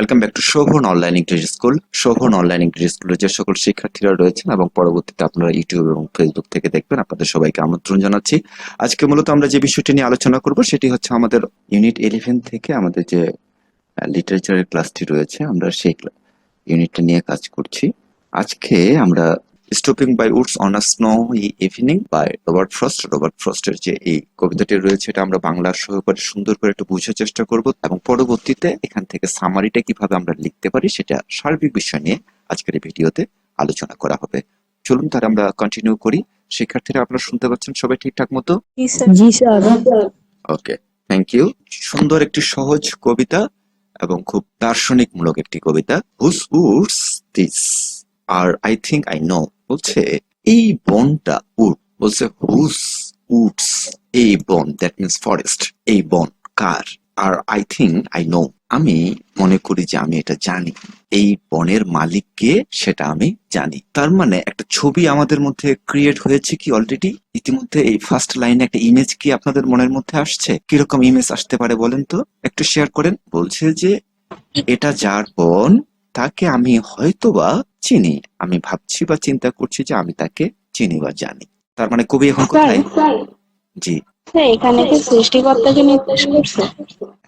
Welcome back to Shovon online ইংরেজি school Sovan online ইংরেজি স্কুলের যে সকল শিক্ষার্থীরা রয়েছেন এবং পরবর্তীতে আপনারা ইউটিউব এবং ফেসবুক থেকে দেখবেন, আপনাদের সবাইকে আমন্ত্রণ জানাচ্ছি। আজকে মূলত আমরা যে বিষয়টি নিয়ে আলোচনা করব, সেটি হচ্ছে আমাদের ইউনিট ইলেভেন থেকে আমাদের যে লিটারেচারের ক্লাসটি রয়েছে, আমরা সেই ইউনিটটা নিয়ে কাজ করছি। আজকে আমরা stopping by woods on a snow evening by Robert Frost Robert ফ্রস্টের যে এই কবিতাটি রয়েছে এটা আমরা বাংলার সহকারে সুন্দর করে একটু বোঝার চেষ্টা করব। এবং পরবর্তীতে এখান থেকে সামারিটা কীভাবে আমরা লিখতে পারি সেটা সার্বিক বিষয় নিয়ে আজকের এই ভিডিওতে আলোচনা করা হবে। চলুন তার আমরা কন্টিনিউ করি। শিক্ষার্থীরা আপনারা শুনতে পাচ্ছেন সবাই ঠিকঠাক মতো? জি স্যার। ওকে থ্যাংক ইউ সুন্দর একটি সহজ কবিতা এবং খুব দার্শনিকমূলক একটি কবিতা। Whose woods this are I think I know বলছে, এই বনটা উড বলছে, হুস উডস এই বন দ্যাট মিনস ফরেস্ট এই বন, কার? আর আই থিঙ্ক আই নো আমি মনে করি যে আমি এটা জানি। এই বনের মালিককে সেটা আমি জানি। তার মানে একটা ছবি আমাদের মধ্যে ক্রিয়েট হয়েছে কি অলরেডি ইতিমধ্যে এই ফার্স্ট লাইনে একটা ইমেজ কি আপনাদের মনের মধ্যে আসছে? কীরকম ইমেজ আসতে পারে বলেন তো? একটু শেয়ার করেন। বলছে যে, এটা যার বন, তাকে আমি হয়তোবা চিনি। আমি ভাবছি বা চিন্তা করছি যে আমি তাকে চিনি বা জানি। তার মানে কবি এখন কোথায়? জি। এখানে কি সৃষ্টিকর্তাকে নির্দেশ করছে?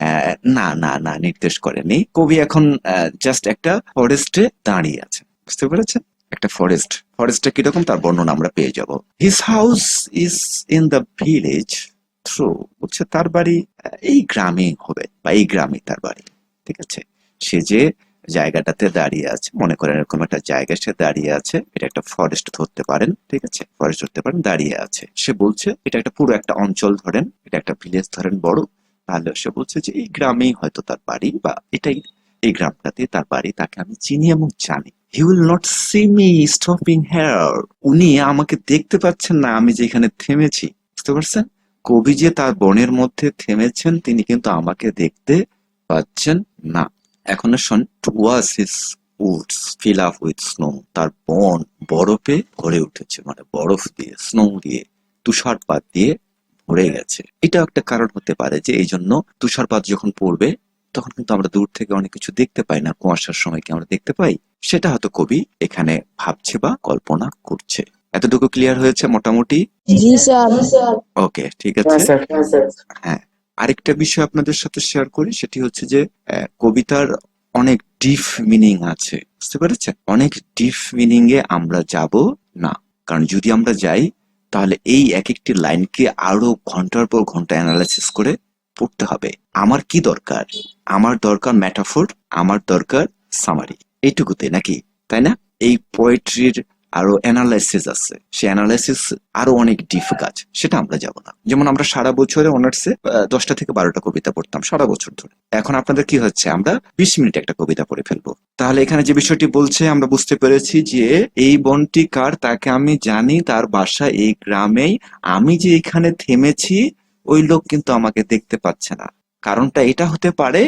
আহ, না না না নির্দেশ করেনি। কবি এখন জাস্ট একটা ফরেস্টে দাঁড়িয়ে আছে। বুঝতে পেরেছেন? একটা ফরেস্ট ফরেস্টটা কীরকম? তার বর্ণনা আমরা পেয়ে যাব। His house is in the village through বলছে তার বাড়ি এই গ্রামে হবে বা এই গ্রামে তার বাড়ি। ঠিক আছে? সে যে জায়গাটাতে দাঁড়িয়ে আছে। মনে করেন এরকম একটা জায়গায় সে দাঁড়িয়ে আছে। এটা একটা ফরেস্ট ধরতে পারেন, ঠিক আছে? ফরেস্ট ধরতে পারেন, দাঁড়িয়ে আছে। সে বলছে, এটা একটা পুরো একটা অঞ্চল ধরেন, এটা একটা ভিলেজ ধরেন বড়। তাহলে সে বলছে যে, এই গ্রামেই হয়তো তার বাড়ি বা এটাই, এই গ্রামটাতে তার বাড়ি। তাকে আমি চিনি এবং জানি। He will not see me stopping here উনি আমাকে দেখতে পাচ্ছেন না, আমি যে এখানে থেমেছি। বুঝতে পারছেন? কবি যে তার বনের মধ্যে থেমেছেন, তিনি কিন্তু আমাকে দেখতে পাচ্ছেন না। এখন শোন was his woods fill up with snow তার বন বরফে ভরে উঠেছে মানে বরফ দিয়ে স্নো দিয়ে তুষারপাত দিয়ে ভরে গেছে। এটা একটা কারণ হতে পারে যে এই জন্য তুষারপাত যখন পড়বে তখন কিন্তু আমরা দূর থেকে অনেক কিছু দেখতে পাই না। কুয়াশার সময় কি আমরা দেখতে পাই? সেটা হয়তো কবি এখানে ভাবছে বা কল্পনা করছে। এতটুকু ক্লিয়ার হয়েছে মোটামুটি? ওকে ঠিক আছে। হ্যাঁ। আরেকটা বিষয় আপনাদের সাথে শেয়ার করি, সেটি হচ্ছে যে কবিতার অনেক ডিপ মিনিং আছে, বুঝতে পেরেছেন? অনেক ডিপ মিনিং এ আমরা যাব না। কারণ যদি আমরা যাই, তাহলে এই এক একটি লাইনকে আরও ঘণ্টার পর ঘণ্টা অ্যানালাইসিস করে পড়তে হবে। আমার কি দরকার? আমার দরকার ম্যাটাফোর আমার দরকার সামারি এইটুকুতে নাকি, তাই না? এই পোয়েট্রির আরও অ্যানালাইসিস আছে। সে অ্যানালাইসিস আরও অনেক ডিপ কাজ সেটা আমরা যাব না। যেমন আমরা সারা বছরে অনার্সে দশটা থেকে বারোটা কবিতা পড়তাম সারা বছর ধরে। এখন আপনাদের কি হচ্ছে? আমরা বিশ মিনিট একটা কবিতা পড়ে ফেলব। তাহলে এখানে যে বিষয়টি বলছে, আমরা বুঝতে পেরেছি যে এই বনটি কার, তাকে আমি জানি, তার বাসা এই গ্রামেই। আমি যে এখানে থেমেছি, ওই লোক কিন্তু আমাকে দেখতে পাচ্ছে না। কারণটা এটা হতে পারে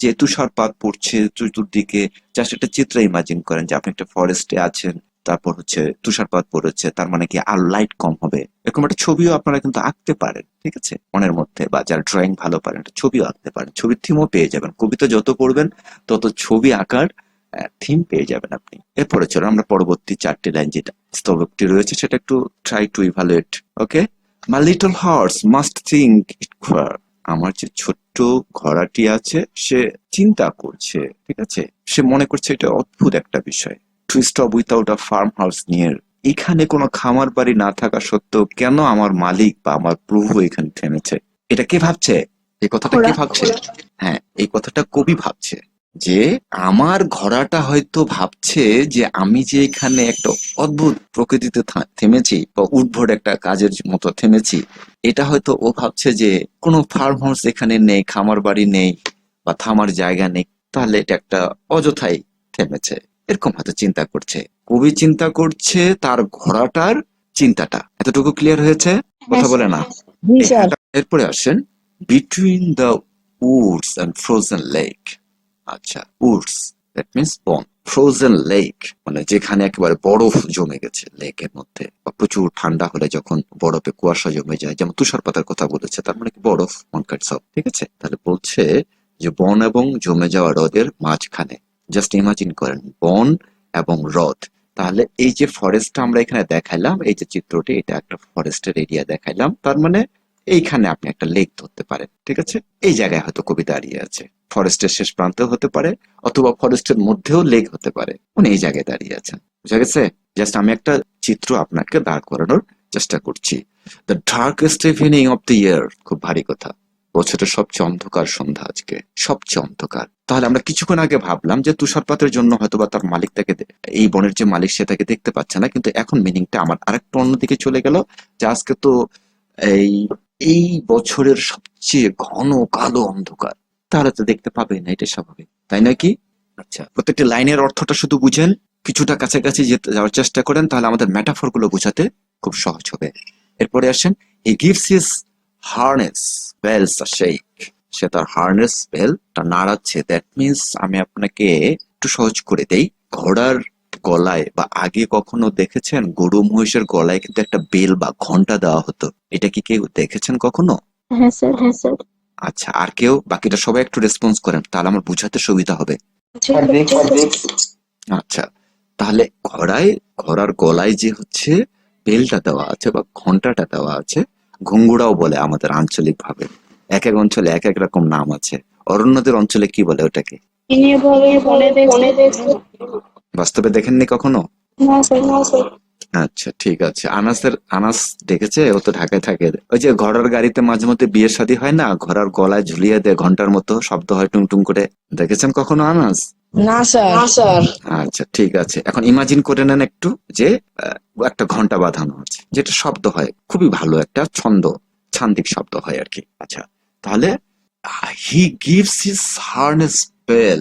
যে তুষারপাত পড়ছে, চতুর্দিকে। জাস্ট একটা চিত্র ইমাজিন করেন যে আপনি একটা ফরেস্টে আছেন তারপর হচ্ছে তুষারপাত পড়েছে, তার মানে কি আর লাইট কম হবে? এরকম একটা ছবিও আপনারা কিন্তু আঁকতে পারেন, ঠিক আছে? মনের মধ্যে বা যারা ড্রয়িং ভালো পারেন, একটা ছবিও আঁকতে পারেন। ছবির থিমও পেয়ে যাবেন। কবিতা যত পড়বেন, তত ছবি আঁকার থিম পেয়ে যাবেন আপনি। এরপরে চলো আমরা পরবর্তী চারটি লাইন যেটা স্তবকটি রয়েছে, সেটা একটু try to evaluate okay my little horse must think it আমার যে ছোট্ট ঘোড়াটি আছে, সে চিন্তা করছে, ঠিক আছে? সে মনে করছে এটা অদ্ভুত একটা বিষয়। To stop without a farm house near এখানে কোনো খামার বাড়ি না থাকা সত্ত্বেও কেন আমার মালিক বা আমার প্রভু এখানে থেমেছে? এটা কে ভাবছে? এই কথাটা কে ভাবছে? হ্যাঁ এই কথাটা কবি ভাবছে যে আমার ঘোড়াটা হয়তো ভাবছে যে আমি যে এখানে একটা অদ্ভুত প্রকৃতিতে থেমেছি বা উদ্ভট একটা কাজের মতো থেমেছি এটা হয়তো ও ভাবছে যে কোনো ফার্ম হাউস এখানে নেই খামার বাড়ি নেই বা থামার জায়গা নেই তাহলে এটা একটা অযথাই থেমেছে। এরকম হয়তো চিন্তা করছে। কবি চিন্তা করছে তার ঘোড়াটার চিন্তাটা। এতটুকু ক্লিয়ার হয়েছে? কথা বলে না। এরপরে আসেন between the woods and frozen lake আচ্ছা উডস দ্যাট মিনস বন। ফ্রোজেন লেক মানে যেখানে একেবারে বরফ জমে গেছে লেকের মধ্যে। বা প্রচুর ঠান্ডা হলে যখন বরফে কুয়াশা জমে যায় যেমন তুষারপাতের কথা বলেছে তার মানে কি বরফ কাইন্ডস অফ ঠিক আছে? তাহলে বলছে যে বন এবং জমে যাওয়া হ্রদের মাঝখানে জাস্ট ইমাজিন করেন, বন এবং হ্রদ। তাহলে এই যে ফরেস্টটা আমরা এখানে দেখাইলাম, এই যে চিত্রটি, এটা একটা ফরেস্টের এরিয়া দেখাইলাম। তার মানে এইখানে আপনি একটা লেক ধরতে পারেন, ঠিক আছে? এই জায়গায় হয়তো কবি দাঁড়িয়ে আছে। ফরেস্টের শেষ প্রান্তেও হতে পারে, অথবা ফরেস্টের মধ্যেও লেক হতে পারে। উনি এই জায়গায় দাঁড়িয়ে আছেন। বুঝা গেছে? জাস্ট আমি একটা চিত্র আপনাকে দাঁড় করানোর চেষ্টা করছি। The darkest evening of the year খুব ভারী কথা। বছরের সবচেয়ে অন্ধকার সন্ধ্যা আজকে, সবচেয়ে অন্ধকার। তাহলে আমরা কিছুক্ষণ আগে ভাবলাম যে তুষারপাতের জন্য হয়তোবা তার মালিক তাকে এই বনের যে মালিক সে তাকে দেখতে পাচ্ছে না, কিন্তু এখন মিনিংটা আমার আরেকটু অন্যদিকে চলে গেল, যে আজকে তো এই এই বছরের সবচেয়ে ঘন কালো অন্ধকার। তাহলে তো দেখতে পাবে না, এটা স্বাভাবিক। তাই নয় কি? আচ্ছা প্রত্যেকটি লাইনের অর্থটা শুধু বুঝেন, কিছুটা কাছাকাছি যেতে যাওয়ার চেষ্টা করেন, তাহলে আমাদের ম্যাটাফোরগুলো বোঝাতে খুব সহজ হবে। এরপরে আসেন he gives his harness bells shake সে তার হার্নেস বেলটা নাড়াচ্ছে দ্যাট মিন্স আমি আপনাকে একটু সহজ করে দেই। ঘোড়ার গলায় বা আগে কখনো দেখেছেন গরু মহিষের গলায় কিন্তু একটা বেল বা ঘণ্টা দেওয়া হতো? এটা কি কেউ দেখেছেন কখনো? হ্যাঁ স্যার হ্যাঁ স্যার। আচ্ছা আর কেউ? বাকিটা সবাই একটু রেসপন্স করেন তাহলে আমার বুঝাতে সুবিধা হবে। আচ্ছা তাহলে ঘোড়ায় ঘোড়ার গলায় যে হচ্ছে বেলটা দেওয়া আছে বা ঘন্টাটা দেওয়া আছে ঘুঙ্গুড়াও বলে আমাদের আঞ্চলিক ভাবে এক এক অঞ্চলে এক এক রকম নাম আছে। অরণ্যদের অঞ্চলে কি বলে ওটাকে? বাস্তবে দেখেননি কখনো? আচ্ছা ঠিক আছে। আনাসের আনাস দেখেছে? ও তো ঢাকায় থাকে। ওই যে ঘোড়ার গাড়িতে মাঝে মধ্যে বিয়ের শাদী হয় না? ঘোড়ার গলায় ঝুলিয়ে দেয় ঘণ্টার মতো শব্দ হয় টুং টুং করে। দেখেছেন কখনো আনাস? না স্যার। না স্যার। আচ্ছা ঠিক আছে। এখন ইমাজিন করে নেন একটু যে আহ, একটা ঘণ্টা বাঁধানো আছে যেটা শব্দ হয় খুবই ভালো একটা ছন্দ ছান্দিক শব্দ হয় আর কি। আচ্ছা তাহলে he gives his harness bell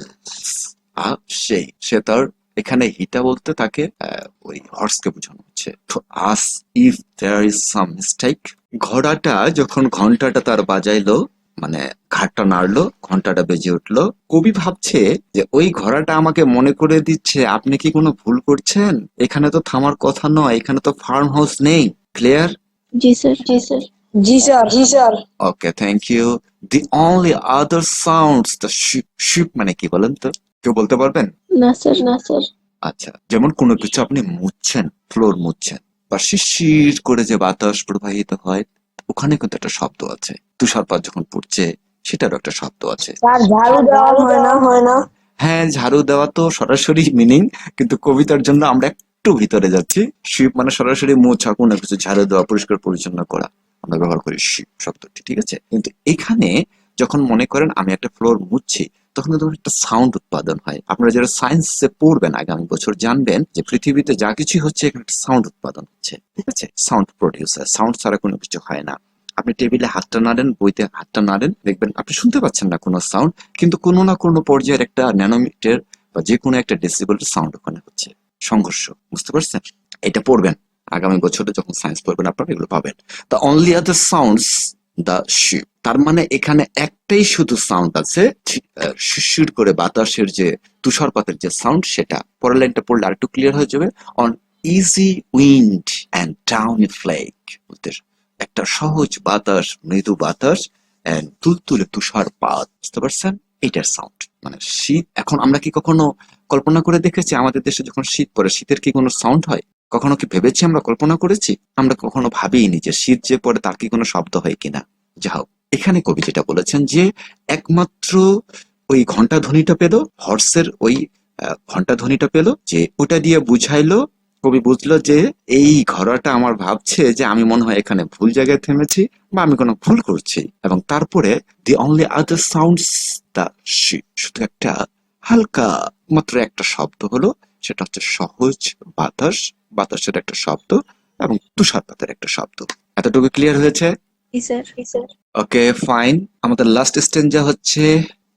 সেই সে তার এখানে হিটা বলতে তাকে আহ, ওই হর্সকে বোঝানো হচ্ছে। তো ask if there is some mistake ঘোড়াটা যখন ঘন্টাটা তার বাজাইলো মানে ঘাটটা নাড়লো ঘন্টাটা বেজে উঠল। কবি ভাবছে যে ওই ঘোড়াটা আমাকে মনে করে দিচ্ছে আপনি কি কোনো ভুল করছেন? এখানে তো থামার কথা নয় এখানে তো ফার্ম হাউস নেই। Clear G sir. G sir. G sir G sir. Okay thank you the only other sounds the ship ship মানে কি বলেন তো? কেউ বলতে পারবেন? না স্যার না স্যার। আচ্ছা যেমন কোনো কিছু আপনি মুছছেন ফ্লোর মুছছেন বা শিশির করে যে বাতাস প্রবাহিত হয় ওখানে কিন্তু একটা শব্দ আছে। তুষারপাত যখন পড়ছে সেটারও একটা শব্দ আছে। স্যার ঝাড়ু দেওয়া হয় না হয় না। হ্যাঁ ঝাড়ু দেওয়া তো সরাসরি মিনিং কিন্তু কবিতার জন্য আমরা একটু ভিতরে যাচ্ছি। শিপ মানে সরাসরি মোছা কোনো কিছু ঝাড়ু দেওয়া পরিষ্কার পরিচ্ছন্ন করা। আমরা ব্যবহার করি শিপ শব্দটি ঠিক আছে? কিন্তু এখানে যখন মনে করেন আমি একটা ফ্লোর মুছছি তখন কিন্তু একটা সাউন্ড উৎপাদন হয়। আপনারা যারা সায়েন্সে পড়বেন আগামী বছর জানবেন যে পৃথিবীতে যা কিছু হচ্ছে এখানে একটা সাউন্ড উৎপাদন হচ্ছে ঠিক আছে? সাউন্ড প্রডিউসার সাউন্ড ছাড়া কোনো কিছু হয় না। আপনি টেবিলে হাতটা নাড়েন বইতে হাতটা নাড়েন দেখবেন আপনি শুনতে পাচ্ছেন না কোনো সাউন্ড কিন্তু কোনো না কোনো পর্যায়ের একটা ন্যানোমিটার বা যে কোনো একটা ডেসিবল সাউন্ড ওখানে হচ্ছে। সংঘর্ষ, বুঝতে পারছেন? এটা পড়বেন। আগামী বছরে যখন সায়েন্স পড়বেন, আপনারা এগুলো পাবেন। The only other sounds the ship তার মানে এখানে একটাই শুধু সাউন্ড আছে শিরশির করে বাতাসের যে তুষারপাতের যে সাউন্ড সেটা। পরের লাইনটা পড়লে আরেকটু ক্লিয়ার হয়ে যাবে। On easy wind and down flake বলতে একটা সহজ বাতাস, মৃদু বাতাস and তুলতুলে তুষারপাত বুঝতে পারছেন? এটার সাউন্ড মানে শীত, এখন আমরা কি কখনো কল্পনা করে দেখেছি? আমাদের দেশে যখন শীত পড়ে, শীতের কি কোনো সাউন্ড হয়? কখনো কি ভেবেছি আমরা কল্পনা করেছি? আমরা কখনো ভাবিনি যে শীত যে পড়ে তার কি কোনো শব্দ হয় কিনা? যা হোক, এখানে কবি যেটা বলেছেন যে একমাত্র ওই ঘণ্টা ধ্বনিটা পেল, হর্সের ওই ঘণ্টা ধ্বনিটা পেল যে ওটা দিয়ে বুঝাইলো কবি বুঝলো যে এই ঘোড়াটা আমার ভাবছে যে আমি মনে হয় এখানে ভুল জায়গায় থেমেছি বা আমি কোনো ভুল করছি। এবং তারপরে the only other sounds the শুধু একটা হালকা মাত্র একটা শব্দ হলো সেটা হচ্ছে সহজ বাতাস বাতাসের একটা শব্দ এবং তুষারপাতের একটা শব্দ। এতটুকু ক্লিয়ার হয়েছে? ওকে ফাইন আমাদের লাস্ট স্টেঞ্জা হচ্ছে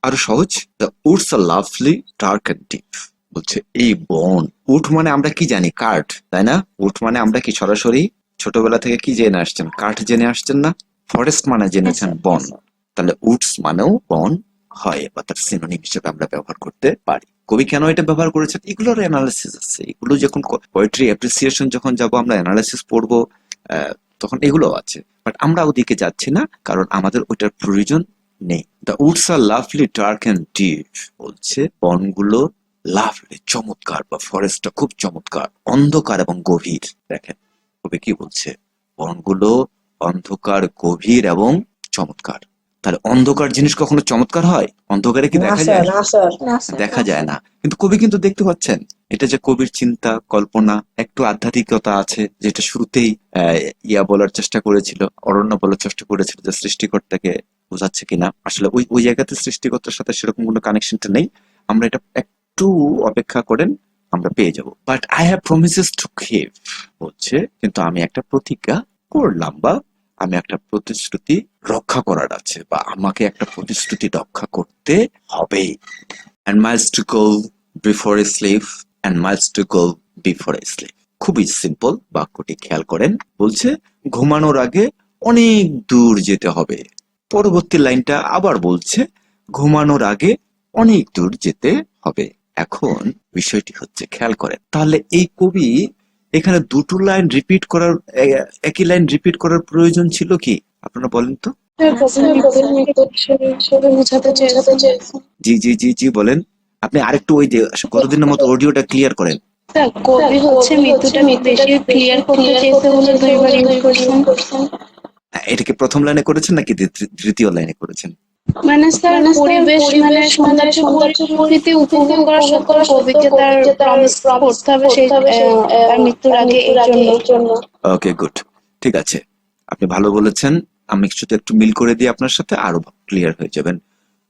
আরও সহজ। The woods are lovely dark and deep বলছে এই বন উট মানে আমরা কি জানি? কাঠ তাই না? উট মানে আমরা কি সরাসরি ছোটবেলা থেকে কি জেনে আসছেন? কাঠ জেনে আসছেন না? ফরেস্ট মানে জেনেছেন বন। তাহলে উডস মানেও বন হয় বা তার সিনোনিম হিসেবে আমরা ব্যবহার করতে পারি। কবি কেন এটা ব্যবহার করেছেন? এগুলোর অ্যানালিসিস আছে। এগুলো যখন পোয়েট্রি অ্যাপ্রিসিয়েশন যখন যাব আমরা অ্যানালিসিস পড়ব আহ, তখন এগুলো আছে। বাট আমরা ওদিকে যাচ্ছি না কারণ আমাদের ওইটার প্রয়োজন নেই। The woods are lovely dark and deep বলছে বনগুলো লাভলি চমৎকার বা ফরেস্টটা খুব চমৎকার অন্ধকার এবং গভীর। দেখেন কবি কি বলছে? বনগুলো অন্ধকার গভীর এবং চমৎকার। তাহলে অন্ধকার জিনিস কখনো চমৎকার হয়? অন্ধকারে কি দেখা যায়? দেখা যায় না। কিন্তু কবি কিন্তু দেখতে পাচ্ছেন এটা যে কবির চিন্তা কল্পনা একটু আধ্যাত্মিকতা আছে যেটা শুরুতেই আহ, ইয়া বলার চেষ্টা করেছিল অরণ্য বলার চেষ্টা করেছিল যে সৃষ্টিকর্তাকে বোঝাচ্ছে কিনা। আসলে ওই ওই জায়গাতে সৃষ্টিকর্তার সাথে সেরকম কোনো কানেকশনটা নেই। আমরা এটা একটু অপেক্ষা করেন, আমরা পেয়ে যাব। But I have promises to give বলছে কিন্তু আমি একটা প্রতিজ্ঞা করলাম বা আমি একটা প্রতিশ্রুতি রক্ষা করার আছে বা আমাকে একটা প্রতিশ্রুতি রক্ষা করতে হবে। And miles to go before a slave, and miles to go before a slave খুবই সিম্পল বাক্যটি খেয়াল করেন, বলছে, ঘুমানোর আগে অনেক দূর যেতে হবে। পরবর্তী লাইনটা আবার বলছে, ঘুমানোর আগে অনেক দূর যেতে হবে। এখন বিষয়টি হচ্ছে খেয়াল করেন। তাহলে এই কবি এখানে দুটো লাইন রিপিট করার একই লাইন রিপিট করার প্রয়োজন ছিল কি? আপনারা বলেন তো। জি জি জি জি বলেন। আপনি আরেকটু ওই যে কতদিনের মতো অডিওটা ক্লিয়ার করেন? স্যার কবি হচ্ছে মৃত্যুটা বেশি ক্লিয়ার করতে চেয়েছে বলে দুইবার ইউজ করছেন। হ্যাঁ, এটা কি প্রথম লাইনে করেছেন নাকি দ্বিতীয়- তৃতীয় লাইনে করেছেন? মানে স্যার পরিবেশ মানে সৌন্দর্য প্রকৃতি উপভোগ করার সত্ত্বেও কবিকে তার প্রমিস করতে হবে সেই মৃত্যুর আগে এই জন্য। ওকে গুড ঠিক আছে। আপনি ভালো বলেছেন। আমি একটু মিল করে দিয়ে আপনার সাথে আরও ক্লিয়ার হয়ে যাবেন।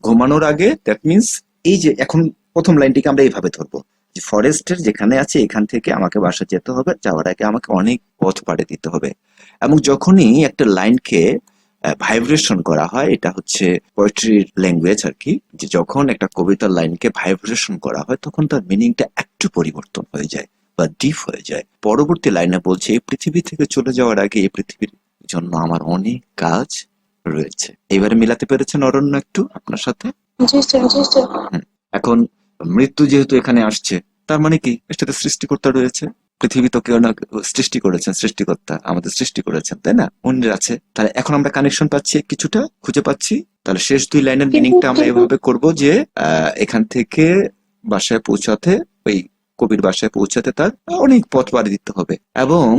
ঘুমানোর আগে দ্যাট মিন্স এই যে এখন প্রথম লাইনটিকে আমরা এইভাবে ধরবো। যে ফরেস্টের যেখানে আছে এখান থেকে আমাকে বাসা যেতে হবে যাওয়ার আগে আমাকে অনেক পথ পাড়ে দিতে হবে। এবং যখনই একটা লাইনকে ভাইব্রেশন করা হয় এটা হচ্ছে পোয়েট্রির ল্যাঙ্গুয়েজ আর কি যে যখন একটা কবিতার লাইনকে ভাইব্রেশন করা হয় তখন তার মিনিংটা একটু পরিবর্তন হয়ে যায় বা ডিপ হয়ে যায়। পরবর্তী লাইনে বলছে এই পৃথিবী থেকে চলে যাওয়ার আগে এই পৃথিবীর জন্য আমার অনেক কাজ রয়েছে। এবারে মিলাতে পেরেছেন অরণ্য একটু আপনার সাথে? এখন মৃত্যু যেহেতু এখানে আসছে তার মানে কি? এটাতে সৃষ্টিকর্তা রয়েছে। পৃথিবী তো কেউ না সৃষ্টি করেছেন সৃষ্টিকর্তা আমাদের সৃষ্টি করেছেন তাই না? উনি আছে। তাহলে এখন আমরা কানেকশন পাচ্ছি কিছুটা খুঁজে পাচ্ছি। তাহলে শেষ দুই লাইনের মিনিংটা আমরা এভাবে করব যে এখান থেকে বাসায় পৌঁছাতে ওই কবির বাসায় পৌঁছাতে তার অনেক পথ পাড়ি দিতে হবে। এবং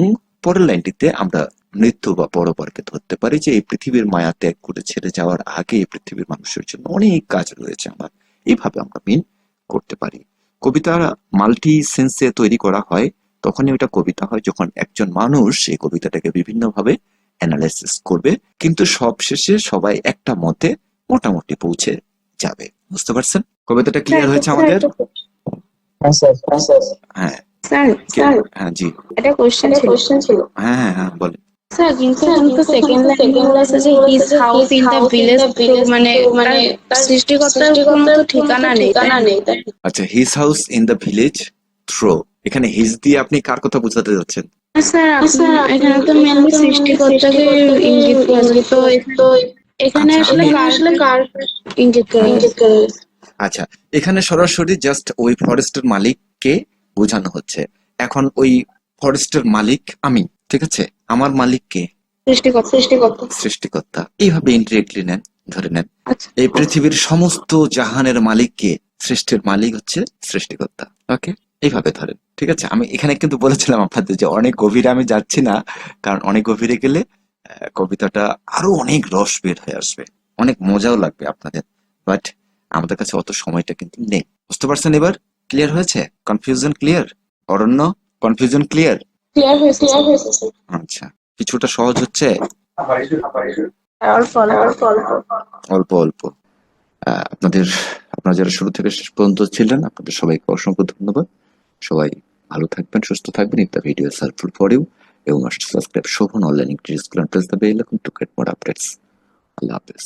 পরের লাইনটিতে আমরা মৃত্যু বা পরপরকে ধরতে পারি যে এই পৃথিবীর মায়া ত্যাগ করে ছেড়ে যাওয়ার আগে এই পৃথিবীর মানুষের জন্য অনেক কাজ রয়েছে আমার এইভাবে আমরা মিন করতে পারি। কবিতা মাল্টি সেন্সে তৈরি করা হয়। তখনই ওটা কবিতা হয় যখন একজন মানুষ এই কবিতাটাকে বিভিন্নভাবে অ্যানালাইসিস করবে কিন্তু সবশেষে সবাই একটা মতে মোটামুটি পৌঁছে যাবে। বুঝতে পারছেন? কবিতাটা ক্লিয়ার হয়েছে আমাদের? হ্যাঁ স্যার স্যার। হ্যাঁ। জি। এটা কোশ্চেন ছিল। হ্যাঁ হ্যাঁ হ্যাঁ বলেন। স্যার কিন্তু কিন্তু সেকেন্ড লাইন বলেছে যে his house in the village মানে মানে সৃষ্টিকর্তার কোনো ঠিকানা নেই? আচ্ছা his house in the village through এখানে হিজ দিয়ে আপনি কার কথা বোঝাতে যাচ্ছেন? স্যার এখানে তো মেনলি সৃষ্টিকর্তাকে ইঙ্গিত করেছে তো তো এখানে আচ্ছা, আসলে কার আসলে কার ইঙ্গিত করে আচ্ছা এখানে সরাসরি জাস্ট ওই ফরেস্টের মালিককে বোঝানো হচ্ছে। এখন ওই ফরেস্টের মালিক আমি ঠিক আছে? আমার মালিক কে? সৃষ্টিকর্তা। সৃষ্টিকর্তা। সৃষ্টিকর্তা। এইভাবে ইনডিরেক্টলি নেন ধরে নেন। আচ্ছা। এই পৃথিবীর সমস্ত জাহানের মালিক কে সৃষ্টির মালিক হচ্ছে সৃষ্টিকর্তা ওকে এইভাবে ধরেন ঠিক আছে? আমি এখানে কিন্তু বলেছিলাম আপনাদের যে অনেক গভীরে আমি যাচ্ছি না কারণ অনেক গভীরে গেলে কবিতাটা আরও অনেক রস বের হয়ে আসবে অনেক মজাও লাগবে আপনাদের। বাট আমাদের কাছে অত সময়টা কিন্তু নেই। বুঝতে পারছেন এবার? ক্লিয়ার হয়েছে? কনফিউশন ক্লিয়ার অরণ্য? কনফিউশন ক্লিয়ার আচ্ছা কিছুটা সহজ হচ্ছে? অল্প অল্প অল্প। অল্প অল্প। আহ, আপনাদের আপনারা যারা শুরু থেকে শেষ পর্যন্ত ছিলেন আপনাদের সবাইকে অসংখ্য ধন্যবাদ। সবাই ভালো থাকবেন, সুস্থ থাকবেন। If the video helpful for you এবং must subscribe Shovon online English press the bell to get more updates আল্লাহ হাফেজ।